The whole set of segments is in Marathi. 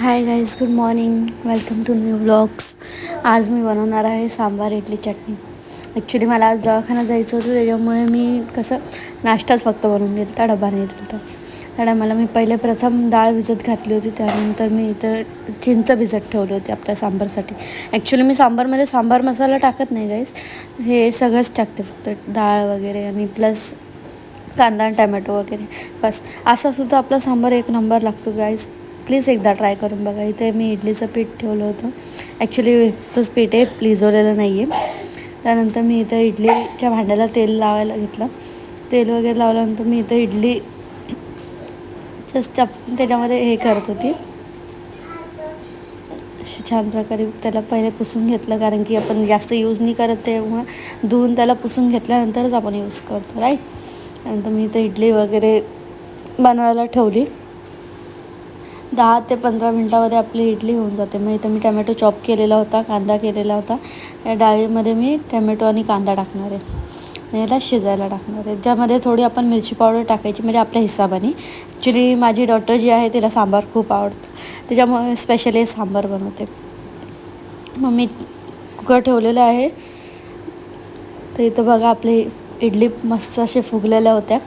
Hi guys good morning welcome to new blogs आज मी बनवणार आहे सांबार इडली चटणी. ॲक्च्युली मला आज दवाखाना जायचं होतं त्याच्यामुळे मी कसं नाश्ताच फक्त बनवून दिला त्या डबा नाही दिला त्या मला मी पहिले प्रथम डाळ भिजत घातली होती त्यानंतर मी इथं चिंच भिजत ठेवली होती आपल्या सांबारसाठी. ॲक्च्युली मी सांबारमध्ये सांबार मसाला टाकत नाही गाईज हे सगळंच टाकते फक्त डाळ वगैरे आणि प्लस कांदा आणि टमॅटो वगैरे. बस असा सुद्धा आपला सांबार एक नंबर लागतो गाईज प्लीज एकदा ट्राय करून बघा. इथे मी इडलीचं पीठ ठेवलं होतं. ॲक्च्युली एकच पीठ आहे प्लिजवलेलं नाही आहे त्यानंतर मी इथं इडलीच्या भांड्याला तेल लावायला घेतलं. तेल वगैरे लावल्यानंतर मी इथं इडली जस्ट टाकून त्याच्यामध्ये हे करत होती. अशी छान प्रकारे त्याला पहिले पुसून घेतलं कारण की आपण जास्त यूज नाही करत तेव्हा धुवून त्याला पुसून घेतल्यानंतरच आपण यूज करतो राईट त्यानंतर मी इथं इडली वगैरे बनवायला ठेवली. दहा ते पंधरा मिनटामध्ये आपली इडली होऊन जाते. मग इथं मी टमॅटो चॉप केलेला होता कांदा केलेला होता. या डाळीमध्ये मी टमॅटो आणि कांदा टाकणार आहे. याला शिजायला टाकणार आहे. ज्यामध्ये थोडी आपण मिरची पावडर टाकायची म्हणजे आपल्या हिसाबाने ॲक्च्युली माझी डॉटर जी आहे तिला सांबार खूप आवडतो. त्याच्यामुळे स्पेशली सांबार बनवते. मग मी कुकर ठेवलेलं आहे. तर इथं बघा आपली इडली मस्त असे फुगलेल्या होत्या.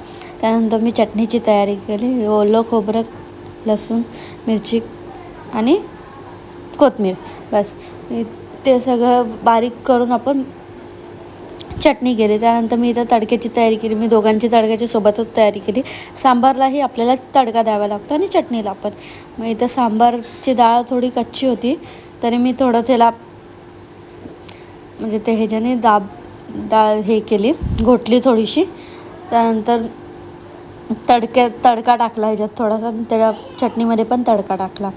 त्यानंतर मी चटणीची तयारी केली. ओलं खोबरं लसूण मिरची आणि कोथमीर. बस. ते सगळं बारीक करून आपण चटणी केली. त्यानंतर मी इथं तडक्याची तयारी केली. मी दोघांची तडक्याची सोबतच तयारी केली. सांबारलाही आपल्याला तडका द्यावा लागतो आणि चटणीला पण. मग इथं सांबारची डाळ थोडी कच्ची होती. तरी मी थोडं त्याला म्हणजे ते ह्याच्याने दाब डाळ हे केली. घोटली थोडीशी. त्यानंतर तडक्यात तडका टाकला ह्याच्यात थोडासा त्याच्या चटणीमध्ये पण तडका टाकला.